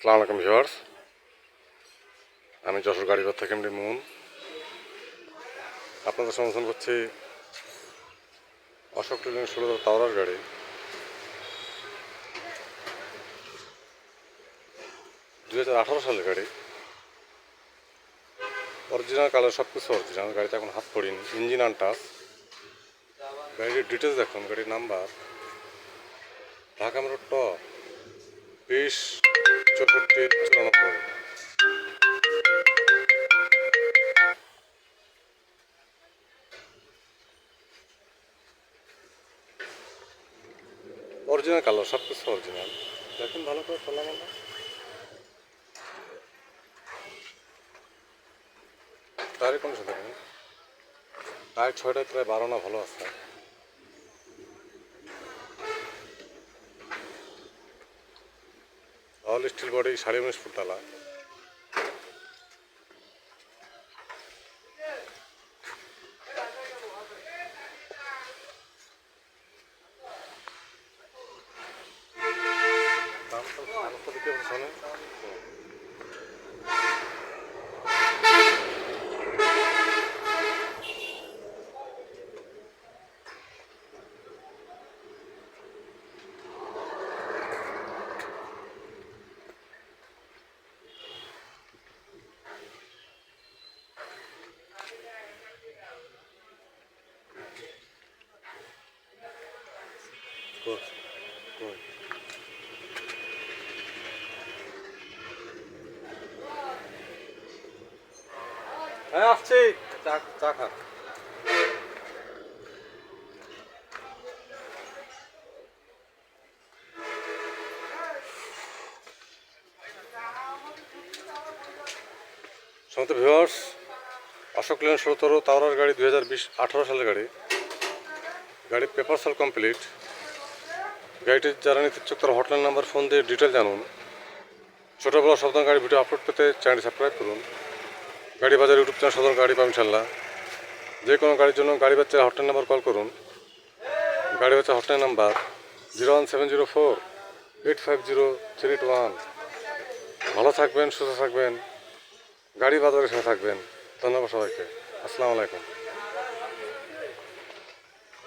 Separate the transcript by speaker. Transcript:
Speaker 1: সালাম আলাইকুম ভিউয়ার্স। আমি যশোর গাড়িঘর থেকে এমনি মুন। আপনাদের সমর্থন করছি অশোক টিলেন ষোলো তাওরার গাড়ি। দু হাজার আঠারো সালের গাড়ি। অরিজিনাল কালার সব কিছু অরিজিনাল গাড়িতে এখন হাত পড়িনি, ইঞ্জিন আনটাস গাড়ির ডিটেলস দেখুন, গাড়ির নাম্বার ঢাকা মেরো টপ বিশ চৌষট্টি চুরানব্বই অরিজিনাল কালার সব কিছু অরিজিনাল দেখুন ভালো করে খোলা মালা। টায়ারের কন্ডিশন দেখুন টায়ার ছয়টায় প্রায় বারো না, ভালো আছে। অল স্টিল বডি সাড়ে উনিশ ফুট Good. Good. হ্যাঁ আসছি। চা চা সমস্ত ভিউয়ার্স অশোক লেন সতেরো তাওরার গাড়ি দু হাজার বিশ, আঠারো সালের গাড়ি। গাড়ির পেপার সাল কমপ্লিট গাড়িটির যারা নিতে ইচ্ছুক তারা হটলাইন নাম্বার, ফোন দিয়ে ডিটেল জানুন। ছোটো বড় সাধারণ গাড়ি ভিডিও আপলোড পেতে চ্যানেলটি সাবস্ক্রাইব করুন। গাড়ি বাজার ইউটিউব চ্যানেল সাধারণ গাড়ি পাবেন ইনশাল্লাহ যে কোনো গাড়ির জন্য গাড়ি বাচ্চার হটলাইন নাম্বার কল করুন। গাড়ি বাচ্চা hotline number zero one seven zero four eight five zero three eight one. ভালো থাকবেন, সুস্থ থাকবেন। গাড়ি বাজারের সাথে থাকবেন। ধন্যবাদ সবাইকে। আসসালামু আলাইকুম।